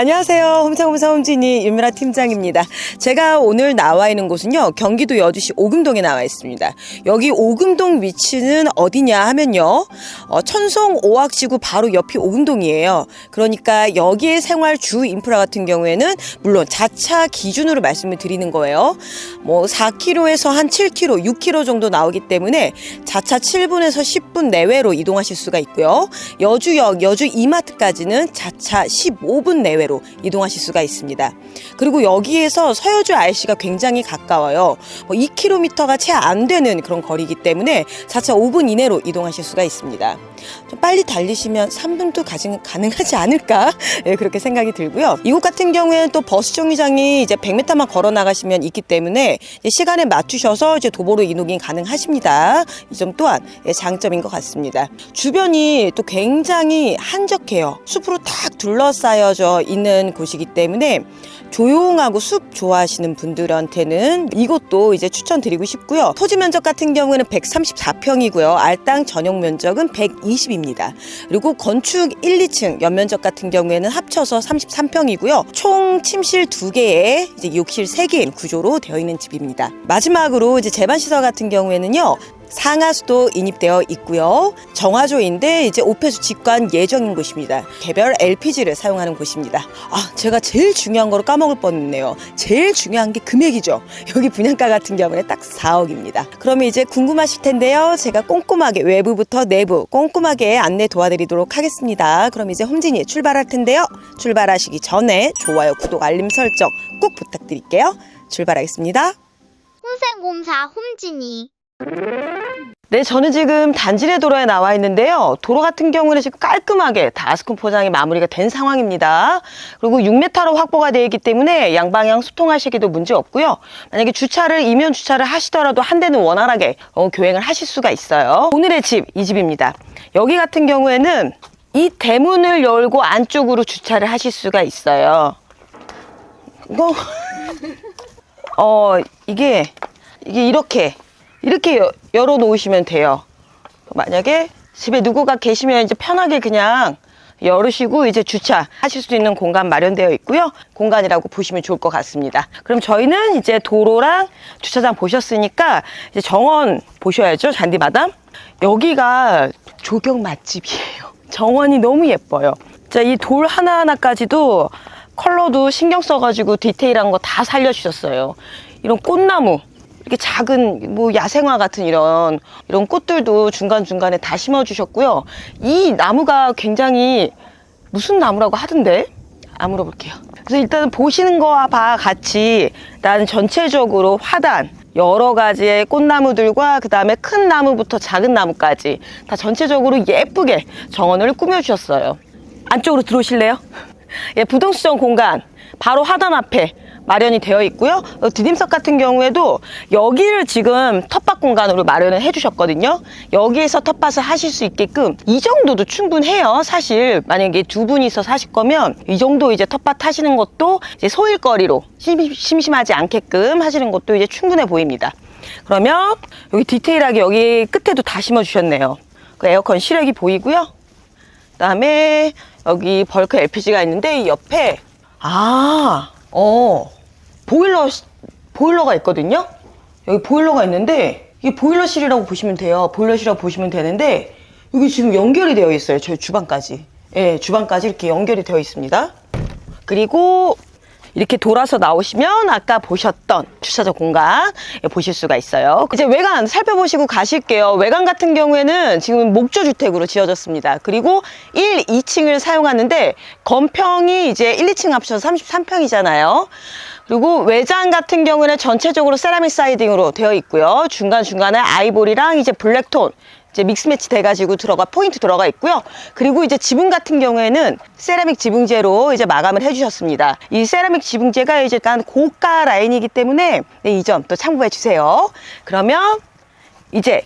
안녕하세요. 홈상홈사 홈진이 윤미라 팀장입니다. 제가 오늘 나와 있는 곳은요. 경기도 여주시 오금동에 나와 있습니다. 여기 오금동 위치는 어디냐 하면요. 어, 천송 오악지구 바로 옆이 오금동이에요. 그러니까 여기에 생활 주 인프라 같은 경우에는 물론 자차 기준으로 말씀을 드리는 거예요. 뭐 4km에서 한 7km, 6km 정도 나오기 때문에 자차 7분에서 10분 내외로 이동하실 수가 있고요. 여주역, 여주 이마트까지는 자차 15분 내외 로 이동하실 수가 있습니다. 그리고 여기에서 서여주 IC가 굉장히 가까워요. 뭐 2km가 채 안 되는 그런 거리이기 때문에 자차 5분 이내로 이동하실 수가 있습니다. 좀 빨리 달리시면 3분도 가진, 가능하지 않을까 예, 그렇게 생각이 들고요. 이곳 같은 경우에는 또 버스 정류장이 이제 100m만 걸어 나가시면 있기 때문에 시간에 맞추셔서 이제 도보로 이동이 가능하십니다. 이 점 또한 예, 장점인 것 같습니다. 주변이 또 굉장히 한적해요. 숲으로 탁 둘러싸여져 있는 곳이기 때문에 조용하고 숲 좋아하시는 분들한테는 이곳도 이제 추천드리고 싶고요. 토지 면적 같은 경우에는 134평이고요. 알땅 전용 면적은 120입니다. 그리고 건축 1, 2층 연면적 같은 경우에는 합쳐서 33평이고요. 총 침실 2개에 이제 욕실 3개인 구조로 되어 있는 집입니다. 마지막으로 이제 재반 시설 같은 경우에는요. 상하수도 인입되어 있고요. 정화조인데 이제 오폐수 직관 예정인 곳입니다. 개별 LPG를 사용하는 곳입니다. 아, 제가 제일 중요한 거로 까먹을 뻔했네요. 제일 중요한 게 금액이죠. 여기 분양가 같은 경우는 딱 4억입니다. 그러면 이제 궁금하실 텐데요. 제가 꼼꼼하게 외부부터 내부 꼼꼼하게 안내 도와드리도록 하겠습니다. 그럼 이제 홈진이 출발할 텐데요. 출발하시기 전에 좋아요, 구독, 알림 설정 꼭 부탁드릴게요. 출발하겠습니다. 홍생공사 홈진이 네, 저는 지금 단지내 도로에 나와 있는데요. 도로 같은 경우는 지금 깔끔하게 다스콘 포장이 마무리가 된 상황입니다. 그리고 6m로 확보가 되어 있기 때문에 양방향 소통하시기도 문제 없고요. 만약에 주차를 이면 주차를 하시더라도 한 대는 원활하게 어, 교행을 하실 수가 있어요. 오늘의 집, 이 집입니다. 여기 같은 경우에는 이 대문을 열고 안쪽으로 주차를 하실 수가 있어요. 이거 어 이게 이게 이렇게 이렇게 여- 열어 놓으시면 돼요. 만약에 집에 누구가 계시면 이제 편하게 그냥 열으시고 이제 주차 하실 수 있는 공간 마련되어 있고요. 공간이라고 보시면 좋을 것 같습니다. 그럼 저희는 이제 도로랑 주차장 보셨으니까 이제 정원 보셔야죠. 잔디마담. 여기가 조경 맛집이에요. 정원이 너무 예뻐요. 자, 이 돌 하나하나까지도 컬러도 신경 써가지고 디테일한 거 다 살려주셨어요. 이런 꽃나무, 이렇게 작은 뭐 야생화 같은 이런 이런 꽃들도 중간 중간에 다 심어 주셨고요. 이 나무가 굉장히 무슨 나무라고 하던데? 안 물어볼게요. 그래서 일단 보시는 거와 바 같이 난 전체적으로 화단 여러 가지의 꽃나무들과 그 다음에 큰 나무부터 작은 나무까지 다 전체적으로 예쁘게 정원을 꾸며주셨어요. 안쪽으로 들어오실래요? 예, 부동수전 공간 바로 화단 앞에 마련이 되어 있고요. 어, 디딤석 같은 경우에도 여기를 지금 텃밭 공간으로 마련을 해주셨거든요. 여기에서 텃밭을 하실 수 있게끔 이 정도도 충분해요. 사실 만약에 두 분이서 사실 거면 이 정도 이제 텃밭 하시는 것도 이제 소일거리로 심, 심심하지 않게끔 하시는 것도 이제 충분해 보입니다. 그러면 여기 디테일하게 여기 끝에도 다 심어 주셨네요. 그 에어컨 시력이 보이고요. 그다음에 여기 벌크 LPG가 있는데 이 옆에 아, 어, 보일러 시- 보일러가 있거든요. 여기 보일러가 있는데 이게 보일러실이라고 보시면 돼요. 보일러실이라고 보시면 되는데 여기 지금 연결이 되어 있어요. 저희 주방까지. 예, 주방까지 이렇게 연결이 되어 있습니다. 그리고 이렇게 돌아서 나오시면 아까 보셨던 주차장 공간 예, 보실 수가 있어요. 이제 외관 살펴보시고 가실게요. 외관 같은 경우에는 지금 목조 주택으로 지어졌습니다. 그리고 1, 2층을 사용하는데 건평이 이제 1, 2층 합쳐서 33평이잖아요. 그리고 외장 같은 경우는 전체적으로 세라믹 사이딩으로 되어 있고요. 중간중간에 아이보리랑 이제 블랙톤 이제 믹스 매치 돼가지고 들어가 포인트 들어가 있고요. 그리고 이제 지붕 같은 경우에는 세라믹 지붕재로 이제 마감을 해주셨습니다. 이 세라믹 지붕재가 이제 약간 고가 라인이기 때문에 네, 이점 또 참고해 주세요. 그러면 이제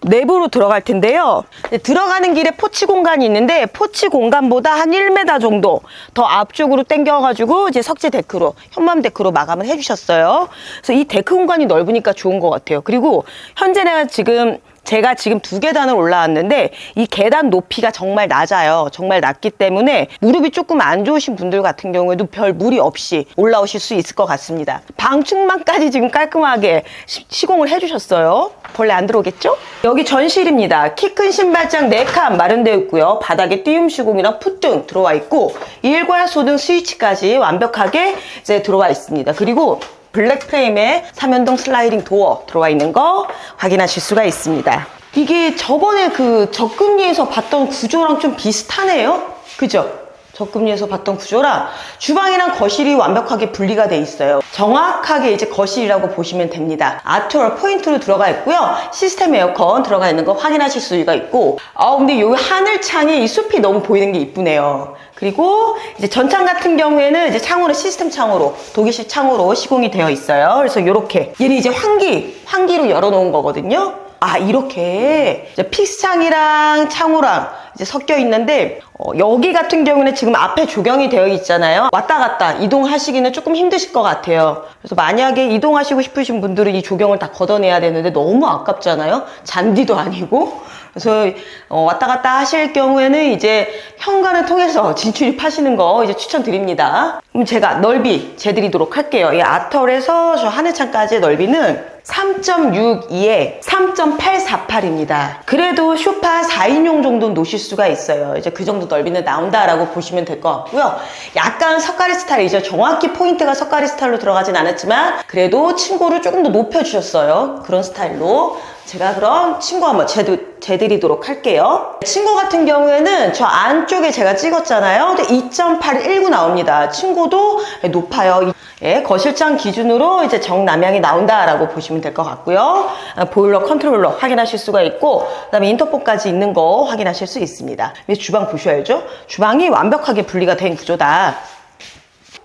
내부로 들어갈 텐데요. 들어가는 길에 포치 공간이 있는데 포치 공간보다 한 1m 정도 더 앞쪽으로 당겨가지고 이제 석재 데크로 현맘 데크로 마감을 해주셨어요. 그래서 이 데크 공간이 넓으니까 좋은 것 같아요. 그리고 현재 내가 지금 제가 지금 두 계단을 올라왔는데 이 계단 높이가 정말 낮아요. 정말 낮기 때문에 무릎이 조금 안 좋으신 분들 같은 경우에도 별 무리 없이 올라오실 수 있을 것 같습니다. 방충망까지 지금 깔끔하게 시, 시공을 해주셨어요. 벌레 안 들어오겠죠? 여기 전실입니다. 키 큰 신발장 4칸 마련되어 있고요. 바닥에 띄움 시공이랑 풋등 들어와 있고 일괄 소등 스위치까지 완벽하게 이제 들어와 있습니다. 그리고 블랙 프레임에 삼연동 슬라이딩 도어 들어와 있는 거 확인하실 수가 있습니다. 이게 저번에 그 적금리에서 봤던 구조랑 좀 비슷하네요. 그죠? 적금리에서 봤던 구조랑 주방이랑 거실이 완벽하게 분리가 돼 있어요. 정확하게 이제 거실이라고 보시면 됩니다. 아트월 포인트로 들어가 있고요. 시스템 에어컨 들어가 있는 거 확인하실 수가 있고 아 근데 여기 하늘창에 이 숲이 너무 보이는 게 이쁘네요. 그리고 이제 전창 같은 경우에는 이제 창으로 시스템 창으로 독일식 창으로 시공이 되어 있어요. 그래서 이렇게 얘는 이제 환기 환기로 열어놓은 거거든요. 아 이렇게 픽스창이랑 창호랑 이제 섞여 있는데 어, 여기 같은 경우는 지금 앞에 조경이 되어 있잖아요. 왔다 갔다 이동하시기는 조금 힘드실 것 같아요. 그래서 만약에 이동하시고 싶으신 분들은 이 조경을 다 걷어내야 되는데 너무 아깝잖아요. 잔디도 아니고 그래서 어, 왔다 갔다 하실 경우에는 이제 현관을 통해서 진출입하시는 거 이제 추천드립니다. 그럼 제가 넓이 재드리도록 할게요. 이 아털에서 저 하늘창까지의 넓이는 3.62에 3.848입니다. 그래도 쇼파 4인용 정도 놓으실 수가 있어요. 이제 그 정도 넓이는 나온다라고 보시면 될 것 같고요. 약간 석가리 스타일이죠. 정확히 포인트가 석가리 스타일로 들어가진 않았지만 그래도 친구를 조금 더 높여주셨어요. 그런 스타일로. 제가 그럼 친구 한번 재드, 재드리도록 할게요. 친구 같은 경우에는 저 안쪽에 제가 찍었잖아요. 근데 2.819 나옵니다. 친구도 높아요. 예, 거실장 기준으로 이제 정남향이 나온다라고 보시면 될 것 같고요. 아, 보일러 컨트롤러 확인하실 수가 있고, 그 다음에 인터폰까지 있는 거 확인하실 수 있습니다. 주방 보셔야죠. 주방이 완벽하게 분리가 된 구조다.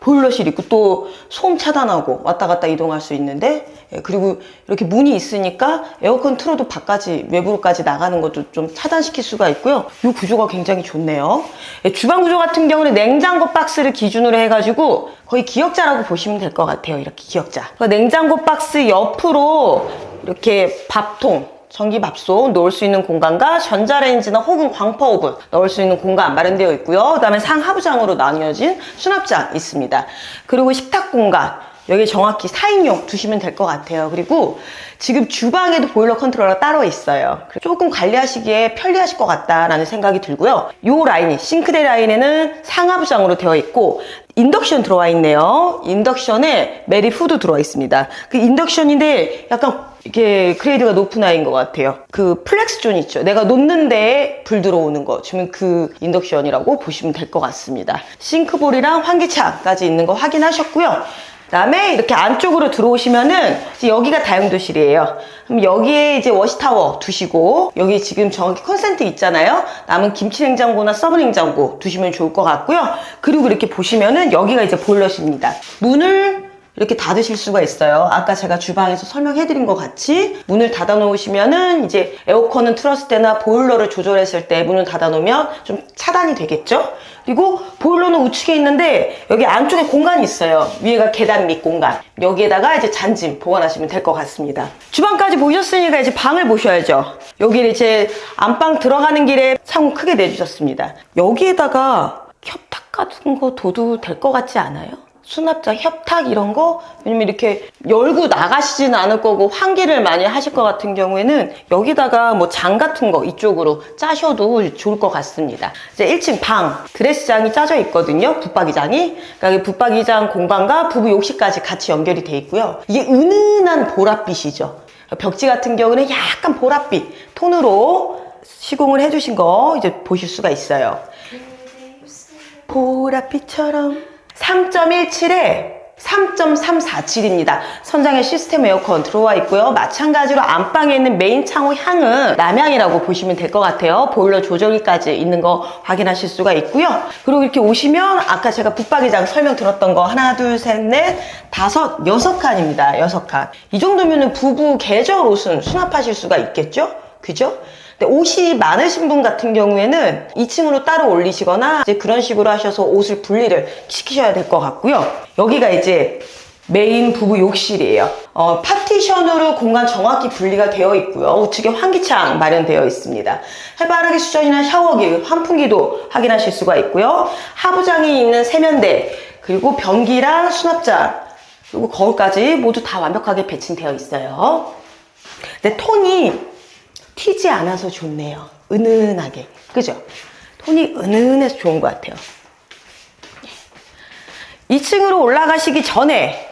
보일러실 있고 또 소음 차단하고 왔다 갔다 이동할 수 있는데 예, 그리고 이렇게 문이 있으니까 에어컨 틀어도 밖까지 외부로까지 나가는 것도 좀 차단시킬 수가 있고요. 이 구조가 굉장히 좋네요. 예, 주방 구조 같은 경우는 냉장고 박스를 기준으로 해가지고 거의 기역자라고 보시면 될 것 같아요. 이렇게 기역자. 그 냉장고 박스 옆으로 이렇게 밥통 전기밥솥 넣을 수 있는 공간과 전자레인지나 혹은 광파 오븐 넣을 수 있는 공간 마련되어 있고요. 그 다음에 상하부장으로 나뉘어진 수납장 있습니다. 그리고 식탁 공간 여기 정확히 4인용 두시면 될 것 같아요. 그리고 지금 주방에도 보일러 컨트롤러가 따로 있어요. 조금 관리하시기에 편리하실 것 같다라는 생각이 들고요. 요 라인이 싱크대 라인에는 상하부장으로 되어 있고 인덕션 들어와 있네요. 인덕션에 메리 후드 들어와 있습니다. 그 인덕션인데 약간 이게 그레이드가 높은 아이인 것 같아요. 그 플렉스 존 있죠. 내가 놓는데 불 들어오는 거. 지금 그 인덕션이라고 보시면 될 것 같습니다. 싱크볼이랑 환기창까지 있는 거 확인하셨고요. 그다음에 이렇게 안쪽으로 들어오시면은 여기가 다용도실이에요. 그럼 여기에 이제 워시타워 두시고 여기 지금 정확히 컨센트 있잖아요. 남은 김치냉장고나 서브냉장고 두시면 좋을 것 같고요. 그리고 이렇게 보시면은 여기가 이제 보일러실입니다. 문을 이렇게 닫으실 수가 있어요. 아까 제가 주방에서 설명해드린 것 같이 문을 닫아 놓으시면은 이제 에어컨은 틀었을 때나 보일러를 조절했을 때 문을 닫아 놓으면 좀 차단이 되겠죠? 그리고 보일러는 우측에 있는데 여기 안쪽에 공간이 있어요. 위에가 계단 밑 공간. 여기에다가 이제 잔짐 보관하시면 될 것 같습니다. 주방까지 보셨으니까 이제 방을 보셔야죠. 여기 이제 안방 들어가는 길에 창문 크게 내주셨습니다. 여기에다가 협탁 같은 거 둬도 될 것 같지 않아요? 수납장, 협탁 이런 거 왜냐면 이렇게 열고 나가시지는 않을 거고 환기를 많이 하실 것 같은 경우에는 여기다가 뭐 장 같은 거 이쪽으로 짜셔도 좋을 것 같습니다. 이제 1층 방 드레스장이 짜져 있거든요. 붙박이장이 그러니까 이 붙박이장 공간과 부부 욕실까지 같이 연결이 돼 있고요. 이게 은은한 보랏빛이죠. 벽지 같은 경우는 약간 보랏빛 톤으로 시공을 해주신 거 이제 보실 수가 있어요. 보랏빛처럼 3.17에 3.347입니다. 선장에 시스템 에어컨 들어와 있고요. 마찬가지로 안방에 있는 메인 창호 향은 남향이라고 보시면 될 것 같아요. 보일러 조절기까지 있는 거 확인하실 수가 있고요. 그리고 이렇게 오시면 아까 제가 붙박이장 설명 들었던 거 하나, 둘, 셋, 넷, 다섯, 여섯 칸입니다. 여섯 칸. 이 정도면은 부부 계절 옷은 수납하실 수가 있겠죠? 그죠? 근데 옷이 많으신 분 같은 경우에는 2층으로 따로 올리시거나 이제 그런 식으로 하셔서 옷을 분리를 시키셔야 될 것 같고요. 여기가 이제 메인 부부 욕실이에요. 어, 파티션으로 공간 정확히 분리가 되어 있고요. 우측에 환기창 마련되어 있습니다. 해바라기 수전이나 샤워기, 환풍기도 확인하실 수가 있고요. 하부장이 있는 세면대, 그리고 변기랑 수납장, 그리고 거울까지 모두 다 완벽하게 배치되어 있어요. 근데 톤이 튀지 않아서 좋네요. 은은하게. 그죠? 톤이 은은해서 좋은 것 같아요. 2층으로 올라가시기 전에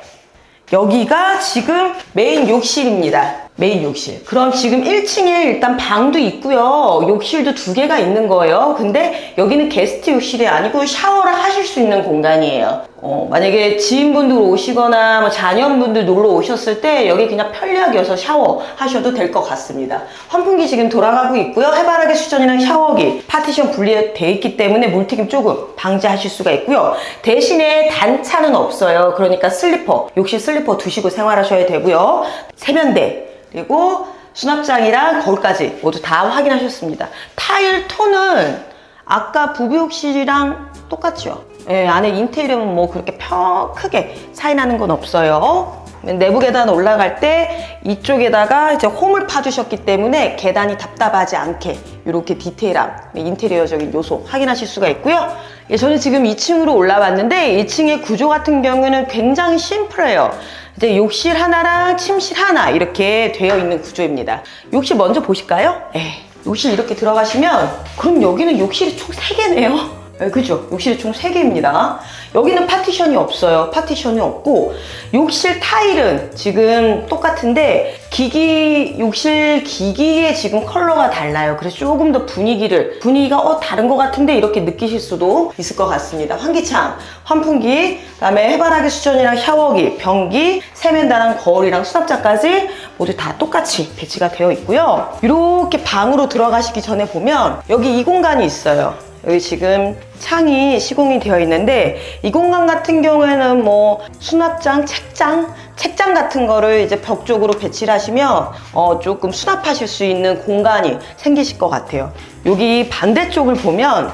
여기가 지금 메인 욕실입니다. 메인 욕실. 그럼 지금 1층에 일단 방도 있고요. 욕실도 두 개가 있는 거예요. 근데 여기는 게스트 욕실이 아니고 샤워를 하실 수 있는 공간이에요. 어, 만약에 지인분들 오시거나 뭐 자녀분들 놀러 오셨을 때 여기 그냥 편리하게 여서 샤워 하셔도 될 것 같습니다. 환풍기 지금 돌아가고 있고요. 해바라기 수전이랑 샤워기 파티션 분리되어 있기 때문에 물튀김 조금 방지하실 수가 있고요. 대신에 단차는 없어요. 그러니까 슬리퍼, 욕실 슬리퍼 두시고 생활하셔야 되고요. 세면대 그리고 수납장이랑 거울까지 모두 다 확인하셨습니다. 타일 톤은 아까 부부욕실이랑 똑같죠? 예, 안에 인테리어는 뭐 그렇게 펴, 크게 차이 나는 건 없어요. 내부 계단 올라갈 때 이쪽에다가 이제 홈을 파주셨기 때문에 계단이 답답하지 않게 이렇게 디테일한 인테리어적인 요소 확인하실 수가 있고요. 예, 저는 지금 2층으로 올라왔는데 2층의 구조 같은 경우는 굉장히 심플해요. 이제 욕실 하나랑 침실 하나 이렇게 되어 있는 구조입니다. 욕실 먼저 보실까요? 예, 욕실 이렇게 들어가시면 그럼 여기는 욕실이 총 3개네요. 네, 그죠? 욕실이 총 3개입니다. 여기는 파티션이 없어요. 파티션이 없고, 욕실 타일은 지금 똑같은데, 기기, 욕실 기기의 지금 컬러가 달라요. 그래서 조금 더 분위기를, 분위기가 어, 다른 것 같은데, 이렇게 느끼실 수도 있을 것 같습니다. 환기창, 환풍기, 그 다음에 해바라기 수전이랑 샤워기, 변기, 세면대랑 거울이랑 수납장까지 모두 다 똑같이 배치가 되어 있고요. 이렇게 방으로 들어가시기 전에 보면, 여기 이 공간이 있어요. 여기 지금 창이 시공이 되어 있는데 이 공간 같은 경우에는 뭐 수납장, 책장, 책장 같은 거를 이제 벽 쪽으로 배치를 하시면 어 조금 수납하실 수 있는 공간이 생기실 것 같아요. 여기 반대쪽을 보면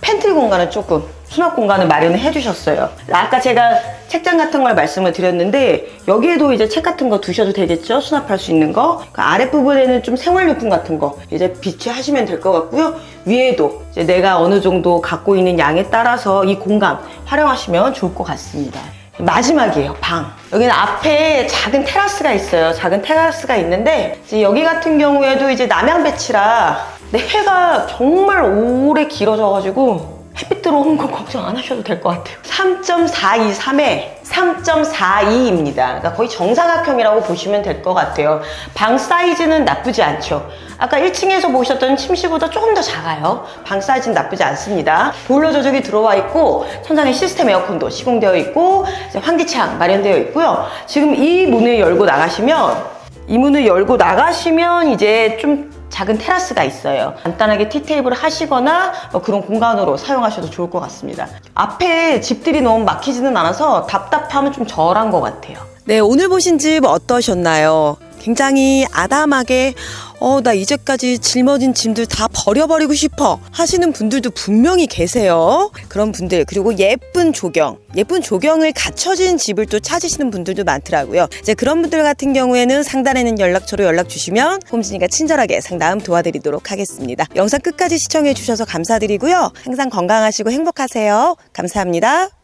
팬트리 공간을 조금 수납 공간을 마련을 해주셨어요. 아까 제가 책장 같은 걸 말씀을 드렸는데 여기에도 이제 책 같은 거 두셔도 되겠죠? 수납할 수 있는 거. 그 아랫부분에는 좀 생활용품 같은 거 이제 비치하시면 될 것 같고요. 위에도 이제 내가 어느 정도 갖고 있는 양에 따라서 이 공간 활용하시면 좋을 것 같습니다. 마지막이에요, 방. 여기는 앞에 작은 테라스가 있어요. 작은 테라스가 있는데, 여기 같은 경우에도 이제 남양 배치라, 내 해가 정말 오래 길어져 가지고, 햇빛 들어오는 거 걱정 안 하셔도 될 것 같아요. 3.423에 3.42입니다. 그러니까 거의 정사각형이라고 보시면 될 것 같아요. 방 사이즈는 나쁘지 않죠. 아까 1층에서 보셨던 침실보다 조금 더 작아요. 방 사이즈는 나쁘지 않습니다. 보일러 조작이 들어와 있고 천장에 시스템 에어컨도 시공되어 있고 환기창 마련되어 있고요. 지금 이 문을 열고 나가시면 이 문을 열고 나가시면 이제 좀 작은 테라스가 있어요. 간단하게 티테이블 하시거나 뭐 그런 공간으로 사용하셔도 좋을 것 같습니다. 앞에 집들이 너무 막히지는 않아서 답답함은 좀 덜한 것 같아요. 네, 오늘 보신 집 어떠셨나요? 굉장히 아담하게 어, 나 이제까지 짊어진 짐들 다 버려버리고 싶어 하시는 분들도 분명히 계세요. 그런 분들, 그리고 예쁜 조경, 예쁜 조경을 갖춰진 집을 또 찾으시는 분들도 많더라고요. 이제 그런 분들 같은 경우에는 상단에 있는 연락처로 연락 주시면 홈진이가 친절하게 상담 도와드리도록 하겠습니다. 영상 끝까지 시청해 주셔서 감사드리고요. 항상 건강하시고 행복하세요. 감사합니다.